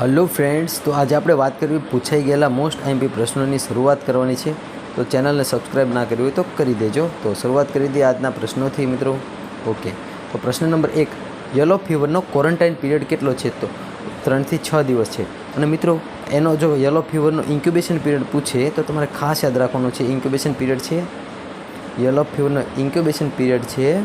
Hello friends તો આજે આપણે વાત કરવી પૂછાઈ ગયેલા મોસ્ટ આઈએમપી પ્રશ્નોની શરૂઆત કરવાની છે. તો ચેનલને સબસ્ક્રાઈબ ના કરી હોય તો કરી દેજો. તો શરૂઆત કરી દઈએ આજના પ્રશ્નોથી મિત્રો. ઓકે તો પ્રશ્ન નંબર એક યલો ફીવરનો ક્વોરન્ટાઇન પીરિયડ કેટલો છે? તો ત્રણથી છ દિવસ છે. અને મિત્રો, એનો જો યલો ફીવરનો ઇન્ક્યુબેશન પીરિયડ પૂછે, તો તમારે ખાસ યાદ રાખવાનો છે ઇન્ક્યુબેશન પીરિયડ છે. યલો ફીવરનો ઇન્ક્યુબેશન પીરિયડ છે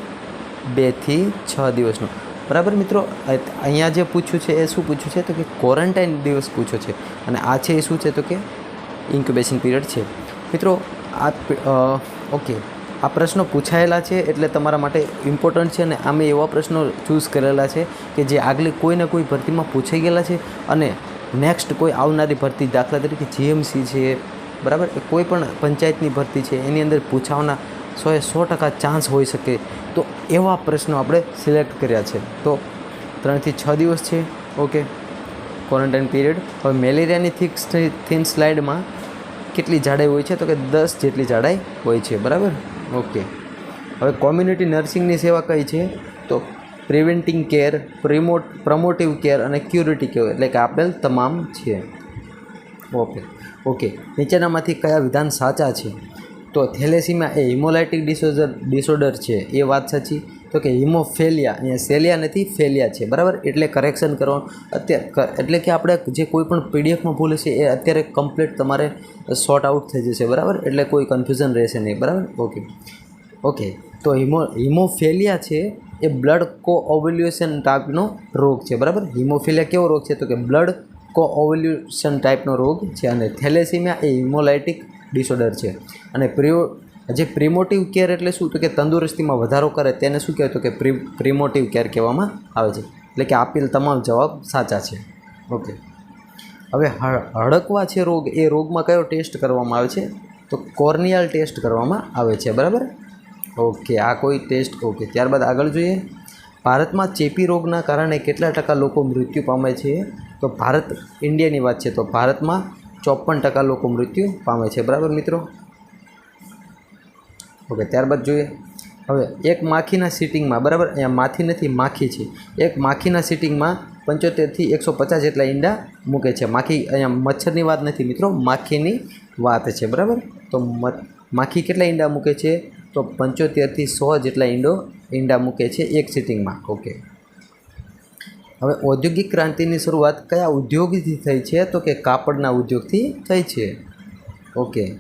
બેથી છ દિવસનો. બરાબર મિત્રો? અહીંયા જે પૂછ્યું છે, એ શું પૂછ્યું છે? તો કે ક્વોરન્ટાઇન દિવસ પૂછ્યો છે. અને આ છે એ શું છે? તો કે ઇન્ક્યુબેશન પીરિયડ છે. મિત્રો, આ ઓકે આ પ્રશ્નો પૂછાયેલા છે એટલે તમારા માટે ઇમ્પોર્ટન્ટ છે અને અમે એવા પ્રશ્નો ચૂઝ કરેલા છે કે જે આગલી કોઈને કોઈ ભરતીમાં પૂછાઈ ગયેલા છે અને નેક્સ્ટ કોઈ આવનારી ભરતી દાખલા તરીકે જીએમસી છે, બરાબર? કોઈ પણ પંચાયતની ભરતી છે, એની અંદર પૂછાવાના સોએ સો ટકા ચાન્સ હોઈ શકે. તો એવા પ્રશ્નો આપણે સિલેક્ટ કર્યા છે. તો ત્રણથી છ દિવસ છે. ઓકે ક્વોરન્ટાઇન પીરિયડ હવે મેલેરિયાની થીક થીન સ્લાઇડમાં કેટલી જાડાઈ હોય છે? તો કે દસ જેટલી જાડાઈ હોય છે. બરાબર? ઓકે હવે કોમ્યુનિટી નર્સિંગની સેવા કઈ છે? તો preventing care promote promotive care અને ક્યુરિટી કેર એટલે કે આપેલ તમામ છે. ઓકે ઓકે નીચેનામાંથી કયા વિધાન સાચા છે? તો થેલેસીમિયા એ હિમોલાઇટિક ડિસઓર્ડર ડિસઓર્ડર છે, એ વાત સાચી? તો કે હિમોફેલિયા, અહીંયા સેલિયા નથી, ફેલિયા છે, બરાબર? એટલે કરેક્શન કરવાનું. અત્યારે એટલે કે આપણે જે કોઈ પણ પીડીએફમાં ભૂલ છે એ અત્યારે કમ્પ્લીટ તમારે શોર્ટ આઉટ થઈ જશે, બરાબર? એટલે કોઈ કન્ફ્યુઝન રહેશે નહીં, બરાબર? ઓકે ઓકે તો હિમો, હિમોફેલિયા છે, એ બ્લડ કોઓવ્યુલેશન ટાઈપનો રોગ છે, બરાબર? હિમોફેલિયા કેવો રોગ છે? તો કે બ્લડ કોઓવ્યુલેશન ટાઈપનો રોગ છે, અને થેલેસીમિયા એ હિમોલાઇટિક ડિસઓર્ડર છે. અને પ્રિયો જે પ્રિમોટિવ કેર એટલે શું? તો કે તંદુરસ્તીમાં વધારો કરે તેને શું કહેવાય? તો કે પ્રી, પ્રિમોટિવ કેર કહેવામાં આવે છે. એટલે કે આપેલ તમામ જવાબ સાચા છે. ઓકે. હવે હડકવા છે રોગ, એ રોગમાં કયો ટેસ્ટ કરવામાં આવે છે? તો કોર્નિયલ ટેસ્ટ કરવામાં આવે છે. બરાબર? ઓકે, આ કોઈ ટેસ્ટ, ઓકે. ત્યારબાદ આગળ જોઈએ. ભારતમાં ચેપી રોગના કારણે કેટલા ટકા લોકો મૃત્યુ પામે છે? તો ભારત, ઇન્ડિયાની વાત છે. તો ભારતમાં ચોપન ટકા લોકો મૃત્યુ પામે છે. બરાબર મિત્રો? ઓકે, ત્યારબાદ જોઈએ. હવે, એક માખીના સિટિંગમાં બરાબર? અહીંયા માથી નથી, માખી છે. એક માખીના સિટિંગમાં પંચોતેરથી એકસો પચાસ જેટલા ઈંડા મૂકે છે. માખી, અહીંયા મચ્છરની વાત નથી મિત્રો, માખીની વાત છે. બરાબર? તો માખી કેટલા ઈંડા મૂકે છે? તો પંચોતેરથી સો જેટલા ઈંડો, ઈંડા મૂકે છે એક સિટિંગમાં ઓકે. હવે ઔદ્યોગિક ક્રાંતિની શરૂઆત કયા ઉદ્યોગથી થઈ છે? તો કે કાપડના ઉદ્યોગથી થઈ છે. ઓકે.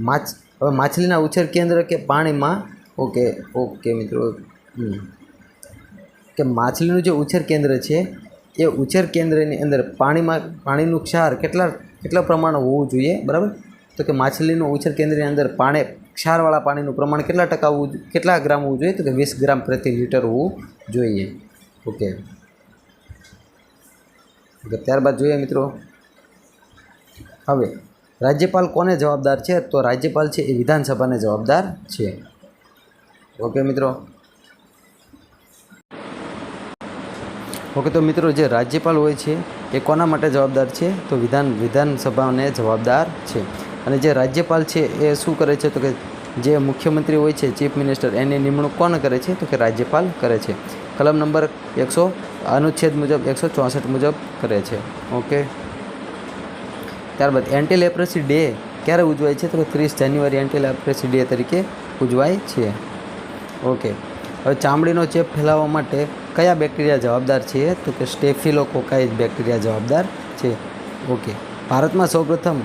માછ, હવે માછલીના ઉછેર કેન્દ્ર કે પાણીમાં? ઓકે ઓકે મિત્રો. કે માછલીનું જે ઉછેર કેન્દ્ર છે, એ ઉછેર કેન્દ્રની અંદર પાણીમાં, પાણીનું ક્ષાર કેટલા કેટલા પ્રમાણ હોવું જોઈએ? બરાબર? તો કે માછલીનું ઉછેર કેન્દ્રની અંદર પાણી, ક્ષારવાળા પાણીનું પ્રમાણ કેટલા ટકા હોવું કેટલા ગ્રામ હોવું જોઈએ? તો કે વીસ ગ્રામ પ્રતિ લીટર હોવું જોઈએ. ઓકે. ત્યારબાદ જોઈએ મિત્રો. હવે, રાજ્યપાલ કોને જવાબદાર છે? તો રાજ્યપાલ છે એ વિધાનસભાને જવાબદાર છે. ઓકે મિત્રો. ઓકે, તો મિત્રો જે રાજ્યપાલ હોય છે એ કોના માટે જવાબદાર છે? તો વિધાન, વિધાનસભાને જવાબદાર છે. અને જે રાજ્યપાલ છે એ શું કરે છે? તો કે જે મુખ્યમંત્રી હોય છે, ચીફ મિનિસ્ટર, એની નિમણૂક કોણ કરે છે? તો કે રાજ્યપાલ કરે છે. કલમ નંબર એકસો અનુચ્છેદ મુજબ, એકસો ચોસઠ મુજબ કરે છે. ઓકે? ત્યારબાદ એન્ટી લેપ્રસી ડે ક્યારે ઉજવાય છે? તો ત્રીસ જાન્યુઆરી એન્ટી લેપ્રસી ડે તરીકે ઉજવાય છે. ઓકે? હવે ચામડીનો ચેપ ફેલાવવા માટે કયા બેક્ટેરિયા જવાબદાર છે? તો કે સ્ટેફિલોકોકાઈ બેક્ટેરિયા જવાબદાર છે. ઓકે? ભારતમાં સૌપ્રથમ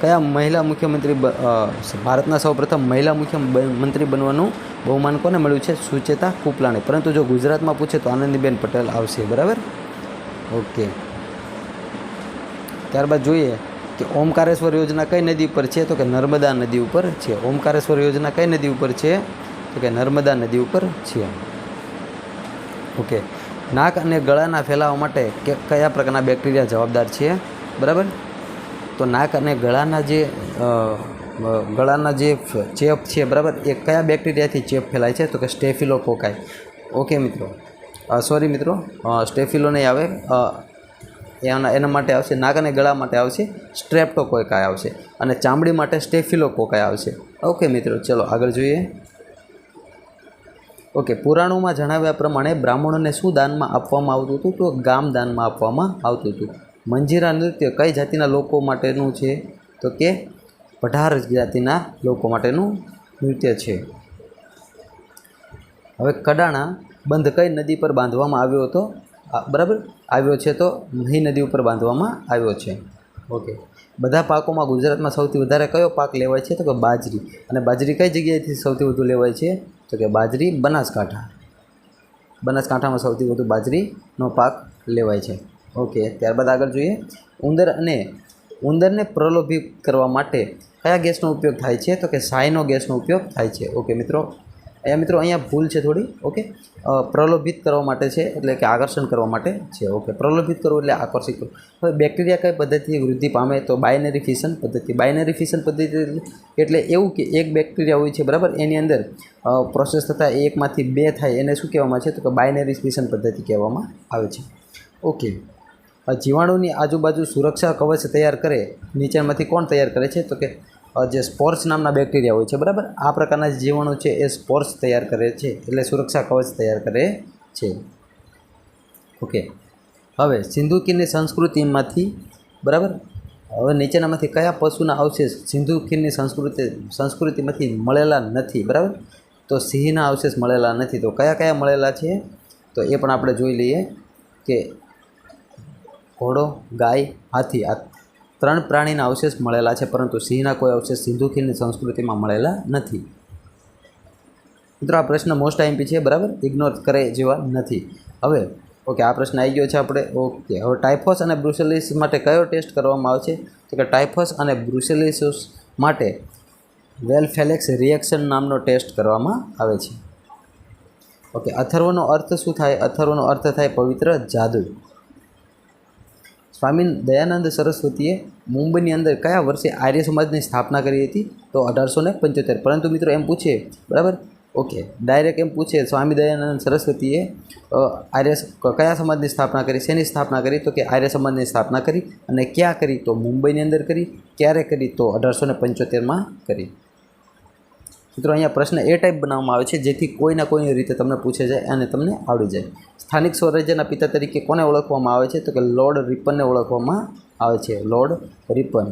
કયા મહિલા મુખ્યમંત્રી ભારતના સૌપ્રથમ મહિલા મુખ્યમંત્રી બનવાનું બહુમાન કોને મળ્યું છે સુચેતા કુપલાણી. પરંતુ જો ગુજરાતમાં પૂછે તો આનંદીબેન પટેલ આવશે, બરાબર? ઓકે. ત્યારબાદ જોઈએ કે ઓમકારેશ્વર યોજના કઈ નદી ઉપર છે? તો કે નર્મદા નદી ઉપર છે. ઓમકારેશ્વર યોજના કઈ નદી ઉપર છે? તો કે નર્મદા નદી ઉપર છે. ઓકે. નાક અને ગળાના ફેલાવા માટે કે કયા પ્રકારના બેક્ટેરિયા જવાબદાર છે? બરાબર? તો નાક અને ગળાના જે ગળાના જે ચેપ છે, બરાબર? એ કયા બેક્ટેરિયાથી ચેપ ફેલાય છે? તો કે સ્ટેફિલો કોકાય ઓકે, મિત્રો. સોરી, મિત્રો. સ્ટેફિલો નહીં આવે. એના એના માટે આવશે, નાક અને ગળા માટે આવશે સ્ટ્રેપ્ટોકોકાઈ આવશે અને ચામડી માટે સ્ટેફિલોકોકાઈ આવશે. ઓકે, મિત્રો, ચલો, આગળ જોઈએ. ઓકે, પુરાણોમાં જણાવ્યા પ્રમાણે બ્રાહ્મણોને શું દાનમાં આપવામાં આવતું હતું? તો ગામ દાનમાં આપવામાં આવતું હતું. મંજીરા નૃત્ય કઈ જાતિના લોકો માટેનું છે? તો કે પઢાર જાતિના લોકો માટેનું નૃત્ય છે. હવે કડાણા બંધ કઈ નદી પર બાંધવામાં આવ્યો હતો? બરાબર? આવ્યો છે તો મહી નદી ઉપર બાંધવામાં આવ્યો છે. ઓકે બધા પાકોમાં ગુજરાતમાં સૌથી વધારે કયો પાક લેવાય છે? તો કે બાજરી. અને બાજરી કઈ જગ્યાએથી સૌથી વધુ લેવાય છે? તો કે બાજરી બનાસકાંઠા. બનાસકાંઠામાં સૌથી વધુ બાજરીનો પાક લેવાય છે. ઓકે ત્યારબાદ આગળ જોઈએ. ઉંદર અને ઉંદરને પ્રલોભિત કરવા માટે કયા ગેસનો ઉપયોગ થાય છે? તો કે સાયનો ગેસનો ઉપયોગ થાય છે. ઓકે, મિત્રો. અહીંયા મિત્રો, અહીંયા ભૂલ છે થોડી. ઓકે? પ્રલોભિત કરવા માટે છે, એટલે કે આકર્ષણ કરવા માટે છે. ઓકે, પ્રલોભિત કરવું એટલે આકર્ષિત કરવું. હવે બેક્ટેરિયા કઈ પદ્ધતિથી વૃદ્ધિ પામે? તો બાયનરી ફિશન પદ્ધતિ. બાયનરી ફિશન પદ્ધતિ એટલે એવું કે એક બેક્ટેરિયા હોય છે, બરાબર? એની અંદર પ્રોસેસ થતાં એકમાંથી બે થાય. એને શું કહેવામાં છે? તો કે બાયનરી ફિશન પદ્ધતિ કહેવામાં આવે છે. ઓકે. જીવાણુની આજુબાજુ સુરક્ષા કવચ તૈયાર કરે નીચેમાંથી કોણ તૈયાર કરે છે? તો કે જે સ્પોર્સ નામના બેક્ટેરિયા હોય છે, બરાબર? આ પ્રકારના જીવાણુ છે, એ સ્પોર્સ તૈયાર કરે છે, એટલે સુરક્ષા કવચ તૈયાર કરે છે. ઓકે. હવે, સિંધુકીની સંસ્કૃતિમાંથી, બરાબર? હવે નીચેનામાંથી કયા પશુના અવશેષ સિંધુકીની સંસ્કૃતિ, સંસ્કૃતિમાંથી મળેલા નથી, બરાબર? તો સિંહના અવશેષ મળેલા નથી. તો કયા કયા મળેલા છે? તો એ પણ આપણે જોઈ લઈએ કે ઘોડો, ગાય, હાથી આ ત્રણ પ્રાણીના અવશેષ મળેલા છે, પરંતુ સિંહના કોઈ અવશેષ સિંધુ ખીરની સંસ્કૃતિમાં મળેલા નથી. મિત્રો, આ પ્રશ્ન મોસ્ટ આઈમ્પી છે, બરાબર? ઇગ્નોર કરે જેવા નથી. હવે ઓકે આ પ્રશ્ન આવી ગયો છે આપણે. ઓકે હવે ટાઇફોસ અને બ્રુસેલિસ માટે કયો ટેસ્ટ કરવામાં આવે છે તો કે ટાઇફોસ અને બ્રુસેલિસિસ માટે વેલફેલેક્સ રિએક્શન નામનો ટેસ્ટ કરવામાં આવે છે. ઓકે અથર્વનો અર્થ શું થાય? અથર્વનો અર્થ થાય પવિત્ર જાદુ. સ્વામી દયાનંદ સરસ્વતીએ મુંબઈની અંદર કયા વર્ષે આર્ય સમાજની સ્થાપના કરી હતી? તો અઢારસો ને પંચોતેર. પરંતુ મિત્રો એમ પૂછે, બરાબર? ઓકે ડાયરેક્ટ એમ પૂછે, સ્વામી દયાનંદ સરસ્વતીએ આર્ય કયા સમાજની સ્થાપના કરી? શેની સ્થાપના કરી? તો કે આર્ય સમાજની સ્થાપના કરી. અને ક્યાં કરી? તો મુંબઈની અંદર કરી. ક્યારે કરી? તો અઢારસો ને પંચોતેરમાં કરી. મિત્રો, અહીંયા પ્રશ્ન એ ટાઈપ બનાવવામાં આવે છે, જેથી કોઈના કોઈની રીતે તમને પૂછે જાય અને તમને આવડી જાય. સ્થાનિક સ્વરાજ્યના પિતા તરીકે કોને ઓળખવામાં આવે છે? તો કે લોર્ડ રિપનને ઓળખવામાં આવે છે. Lord Ripon.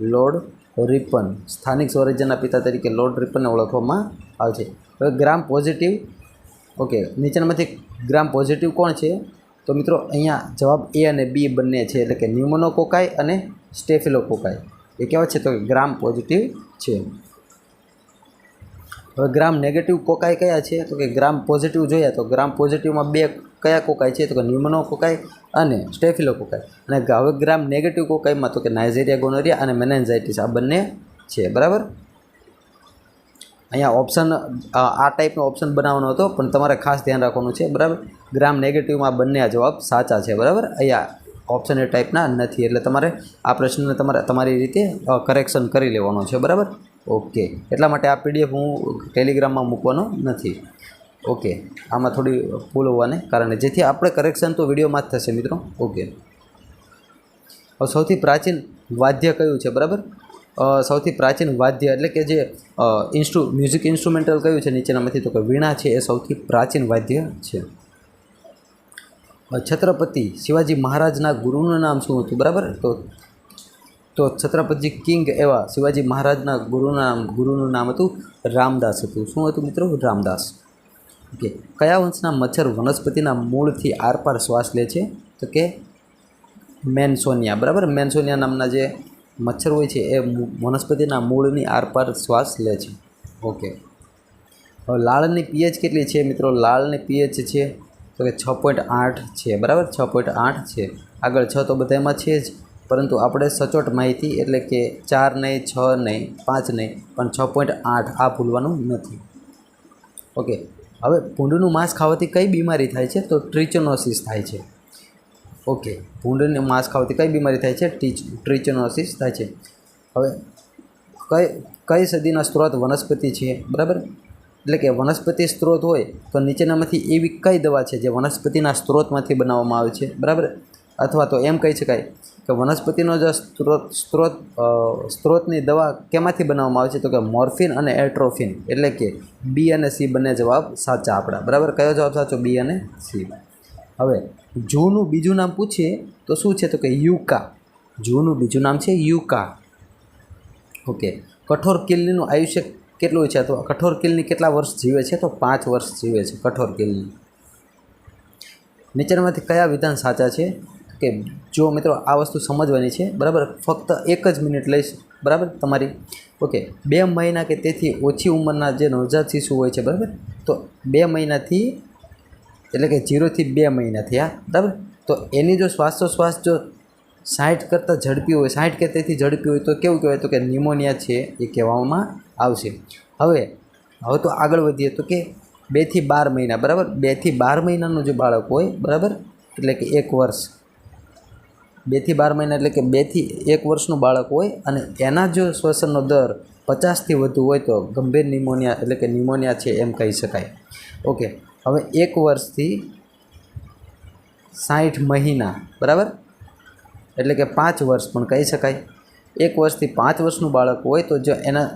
Lord Ripon. સ્થાનિક સ્વરાજ્યના પિતા તરીકે લોર્ડ રિપનને ઓળખવામાં આવે છે. હવે ગ્રામ પોઝિટિવ. ઓકે, નીચેનામાંથી ગ્રામ પોઝિટિવ કોણ છે? તો મિત્રો, અહીંયા જવાબ એ અને બી બંને છે. એટલે કે ન્યુમોનોકોકાઈ અને સ્ટેફિલોકોકાઈ એ કેવા છે તો કે ગ્રામ પોઝિટિવ છે. હવે ગ્રામ નેગેટિવ કોકાઈ કયા છે? તો કે ગ્રામ પોઝિટિવ જોઈએ તો ગ્રામ પોઝિટિવમાં બે કયા કોકાય છે? તો કે ન્યુમનો કોકાય અને સ્ટેફિલો કોકાય. અને હવે ગ્રામ નેગેટિવ કોકાઈમાં તો કે નાઇઝેરિયા ગોનોરિયા અને મેનેન્ઝાઇટિસ આ બંને છે. બરાબર? અહીંયા ઓપ્શન આ ટાઈપનો ઓપ્શન બનાવવાનો હતો, પણ તમારે ખાસ ધ્યાન રાખવાનું છે. બરાબર? ગ્રામ નેગેટિવમાં બંને આ જવાબ સાચા છે. બરાબર? અહીંયા ઓપ્શન એ ટાઈપના નથી. એટલે તમારે આ પ્રશ્નને તમારે તમારી રીતે કરેક્શન કરી લેવાનો છે. બરાબર? ઓકે. એટલા માટે આ પીડીએફ હું ટેલિગ્રામમાં મૂકવાનો નથી. ઓકે. આમાં થોડી ભૂલ હોવાને કારણે. જેથી આપણે કરેક્શન તો વિડીયોમાં જ થશે મિત્રો. ઓકે. સૌથી પ્રાચીન વાદ્ય કયું છે? બરાબર? સૌથી પ્રાચીન વાદ્ય એટલે કે જે ઇન્સ્ટ્રુ મ્યુઝિક ઇન્સ્ટ્રુમેન્ટલ કયું છે? નીચેનામાંથી તો કે વીણા છે, એ સૌથી પ્રાચીન વાદ્ય છે. છત્રપતિ શિવાજી મહારાજના ગુરુનું નામ શું હતું? બરાબર? તો તો છત્રપતિ કિંગ એવા શિવાજી મહારાજના ગુરુના ગુરુનું નામ હતું રામદાસ હતું. શું હતું મિત્રો? રામદાસ. ઓકે. કયા વંશના મચ્છર વનસ્પતિના મૂળથી આરપાર શ્વાસ લે છે? તો કે મેનસોનિયા. બરાબર? મેનસોનિયા નામના જે મચ્છર હોય છે, એ વનસ્પતિના મૂળની આરપાર શ્વાસ લે છે. ઓકે. હવે લાળની પીએચ કેટલી છે મિત્રો? લાળની પીએચ છે, તો કે છ પોઈન્ટ આઠ છે. બરાબર? છ પોઈન્ટ આઠ છે. આગળ છ તો બધામાં છે જ. પરંતુ આપણે સચોટ માહિતી એટલે કે ચાર નહીં છ નહીં પાંચ નહીં પણ છ પોઈન્ટ આઠ આ ભૂલવાનું નથી. ઓકે, હવે ભૂંડનું માંસ ખાવાથી કઈ બીમારી થાય છે? તો ટ્રીચોનોસિસ થાય છે. ઓકે, ભૂંડનું માંસ ખાવાથી કઈ બીમારી થાય છે? ટીચ, ટ્રીચોનોસિસ થાય છે. હવે કઈ કઈ સદીના સ્ત્રોત વનસ્પતિ છે? બરાબર? એટલે કે વનસ્પતિ સ્ત્રોત હોય તો નીચેનામાંથી એવી કઈ દવા છે જે વનસ્પતિના સ્ત્રોતમાંથી બનાવવામાં આવે છે? બરાબર? અથવા તો એમ કહી શકાય કે વનસ્પતિનો જે સ્ત્રોત સ્ત્રોત સ્ત્રોતની દવા કેમાંથી બનાવવામાં આવે છે? તો કે મોર્ફિન અને એટ્રોફિન. એટલે કે બી અને સી બંને જવાબ સાચા આપણા. બરાબર? કયો જવાબ સાચો? બી અને સી. હવે, જૂનું બીજું નામ પૂછીએ, તો શું છે? તો કે યુકા. જૂનું બીજું નામ છે યુકા. ઓકે કઠોર કિલ્લીનું આયુષ્ય કેટલું છે? તો કઠોર કિલ્લી કેટલા વર્ષ જીવે છે? તો પાંચ વર્ષ જીવે છે કઠોર કિલ્લી. નીચેનામાંથી કયા વિધાન સાચા છે? કે જો મિત્રો આ વસ્તુ સમજવાની છે, બરાબર? ફક્ત એક જ મિનિટ લઈશ, બરાબર? તમારી ઓકે બે મહિના કે તેથી ઓછી ઉંમરના જે નવજાત શિશુ હોય છે, બરાબર? તો બે મહિનાથી, એટલે કે જીરોથી બે મહિનાથી આ બરાબર? તો એની જો શ્વાસોશ્વાસ જો સાઠ કરતાં ઝડપી હોય સાઠ કે તેથી ઝડપી હોય, તો કેવું કહેવાય તો કે નિમોનિયા છે એ કહેવામાં આવશે. હવે હવે તો આગળ વધીએ તો કે બેથી બાર મહિના, બરાબર? બેથી બાર મહિનાનું જો બાળક હોય, બરાબર? એટલે કે એક વર્ષ. બેથી બાર મહિના એટલે કે બેથી એક વર્ષનું બાળક હોય અને એના જો શ્વસનનો દર પચાસથી વધુ હોય તો ગંભીર નિમોનિયા એટલે કે નિમોનિયા છે એમ કહી શકાય. ઓકે, હવે એક વર્ષથી સાઠ મહિના, બરાબર? એટલે કે પાંચ વર્ષ પણ કહી શકાય. એક વર્ષથી પાંચ વર્ષનું બાળક હોય તો જો એના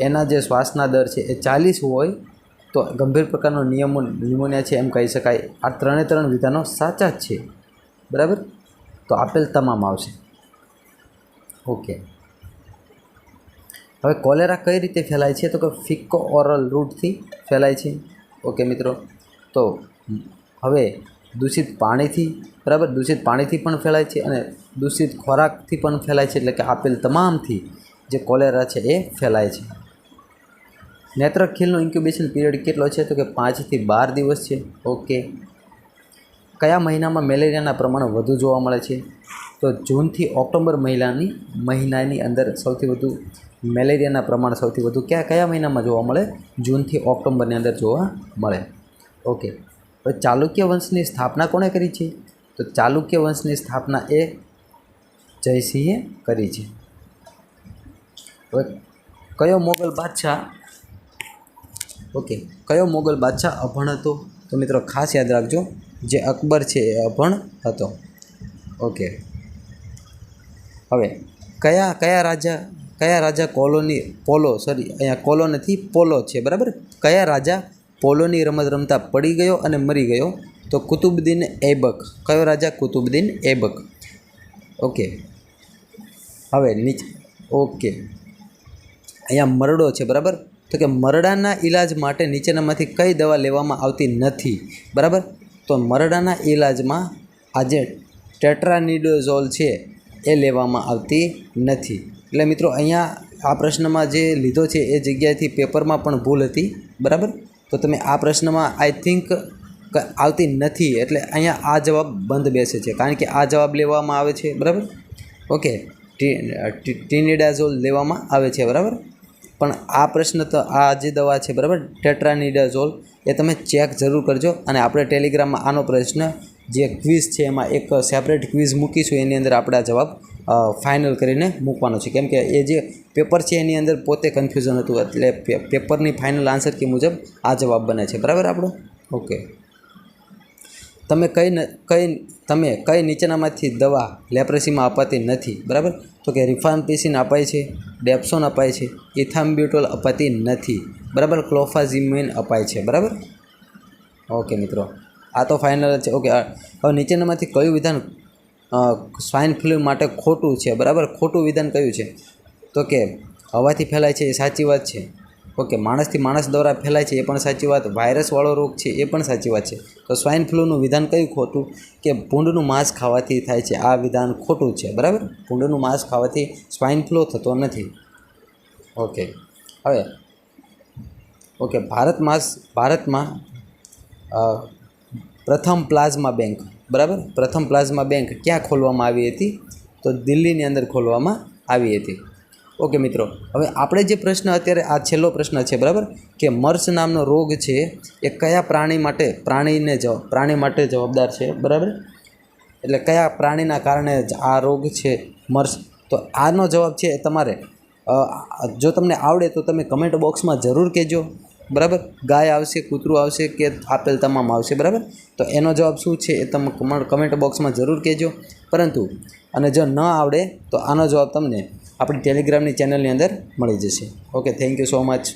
એના જે શ્વાસના દર છે એ ચાલીસ હોય તો ગંભીર પ્રકારનો નિયમો, નિમોનિયા છે એમ કહી શકાય. આ ત્રણે ત્રણ વિધાનો સાચા જ છે. બરાબર? તો આપેલ તમામ આવશે. ઓકે. હવે કોલેરા કઈ રીતે ફેલાય છે? તો કે ફિક્કો ઓરલ રૂટથી ફેલાય છે. ઓકે મિત્રો. તો હવે દૂષિત પાણીથી, બરાબર? દૂષિત પાણીથી પણ ફેલાય છે અને દૂષિત ખોરાકથી પણ ફેલાય છે એટલે કે આપેલ તમામથી જે કોલેરા છે એ ફેલાય છે. નેત્રખીલનો ઇન્ક્યુબેશન પીરિયડ કેટલો છે? તો કે પાંચથી બાર દિવસ છે. ઓકે. કયા મહિનામાં મેલેરિયાના પ્રમાણ વધુ જોવા મળે છે? તો જૂનથી ઓક્ટોબર મહિનાની મહિનાની અંદર સૌથી વધુ મેલેરિયાના પ્રમાણ સૌથી વધુ કયા કયા મહિનામાં જોવા મળે? જૂનથી ઓક્ટોબરની અંદર જોવા મળે. ઓકે હવે ચાલુક્ય વંશની સ્થાપના કોણે કરી છે? તો ચાલુક્ય વંશની સ્થાપના એ જયસિંહે કરી છે. હવે કયો મોગલ બાદશાહ ઓકે કયો મોગલ બાદશાહ અભણ હતો? તો મિત્રો ખાસ યાદ રાખજો જે અકબર છે એ અભણ હતો. ઓકે હવે, કયા કયા રાજા કયા રાજા કોલોની, પોલો સોરી અહીંયા કોલો નથી પોલો છે, બરાબર? કયા રાજા પોલોની રમત રમતા પડી ગયો અને મરી ગયો? તો કુતુબુદ્દીન એબક કયો રાજા? કુતુબુદ્દીન એબક ઓકે હવે, નીચે ઓકે અહીંયા મરડો છે, બરાબર? તો કે મરડાના ઈલાજ માટે નીચેનામાંથી કઈ દવા લેવામાં આવતી નથી, બરાબર? તો મરડાના ઈલાજમાં આજે ટેટ્રાનિડોઝોલ છે એ લેવામાં આવતી નથી. એટલે મિત્રો, અહીંયા આ પ્રશ્નમાં જે લીધો છે એ જગ્યાએથી પેપરમાં પણ ભૂલ હતી, બરાબર? તો તમે આ પ્રશ્નમાં આઈ થિંક આવતી નથી, એટલે અહીંયા આ જવાબ બંધ બેસે છે, કારણ કે આ જવાબ લેવામાં આવે છે, બરાબર? ઓકે ટીનિડાઝોલ લેવામાં આવે છે, બરાબર? પણ આ પ્રશ્ન તો આ જે દવા છે, બરાબર? ટેટ્રાનિડાઝોલ એ તમે ચેક જરૂર કરજો અને આપણે ટેલિગ્રામમાં આનો પ્રશ્ન, જે ક્વિઝ છે એમાં એક સેપરેટ ક્વિઝ મૂકીશું, એની અંદર આપણે જવાબ ફાઇનલ કરીને મૂકવાનો છે. કેમ કે એ જે પેપર છે એની અંદર પોતે કન્ફ્યુઝન હતું, એટલે પેપરની ફાઇનલ આન્સર કે મુજબ આ જવાબ બને છે. બરાબર આપણો? ઓકે તમે કઈ કઈ તમે કઈ નીચેનામાંથી દવા લેપ્રેસીમાં અપાતી નથી, બરાબર? તો કે રિફામ્પિસિન અપાય છે, ડેપ્સોન અપાય છે, ઇથામ્બ્યુટોલ અપાતી નથી, બરાબર? ક્લોફાઝિમિન અપાય છે, બરાબર? ઓકે મિત્રો, આ તો ફાઇનલ છે. ઓકે હવે નીચેનામાંથી કયું વિધાન સ્વાઇન ફ્લૂ માટે ખોટું છે, બરાબર? ખોટું વિધાન કયું છે? તો કે હવાથી ફેલાય છે, એ સાચી વાત છે. ઓકે, માણસથી માણસ દ્વારા ફેલાય છે, એ પણ સાચી વાત. વાયરસવાળો રોગ છે, એ પણ સાચી વાત છે. તો સ્વાઇન ફ્લૂનું વિધાન કયું ખોટું? કે ભૂંડનું માંસ ખાવાથી થાય છે. આ વિધાન ખોટું છે, બરાબર? ભૂંડનું માંસ ખાવાથી સ્વાઇન ફ્લૂ થતો નથી. ઓકે, હવે, ઓકે, ભારત માસ, ભારતમાં પ્રથમ પ્લાઝમા બેંક, બરાબર? પ્રથમ પ્લાઝમા બેંક ક્યાં ખોલવામાં આવી હતી? તો દિલ્હીની અંદર ખોલવામાં આવી હતી. ઓકે મિત્રો, હવે આપણે જે પ્રશ્ન અત્યારે, આ છેલ્લો પ્રશ્ન છે, બરાબર? કે મર્સ નામનો રોગ છે, એ કયા પ્રાણી માટે, પ્રાણીને જવાબ, પ્રાણી માટે જવાબદાર છે, બરાબર? એટલે કયા પ્રાણીના કારણે આ રોગ છે મર્સ? તો આનો જવાબ છે તમારે જો તમને આવડે તો તમે કમેન્ટ બોક્સમાં જરૂર કહેજો, બરાબર? ગાય આવશે, કૂતરું આવશે કે આપેલ તમામ આવશે, બરાબર? તો એનો જવાબ શું છે એ તમે કમેન્ટ બોક્સમાં જરૂર કહેજો. પરંતુ, અને જો ન આવડે તો આનો જવાબ તમને આપણી ટેલિગ્રામની ચેનલની અંદર મળી જશે. Okay thank you so much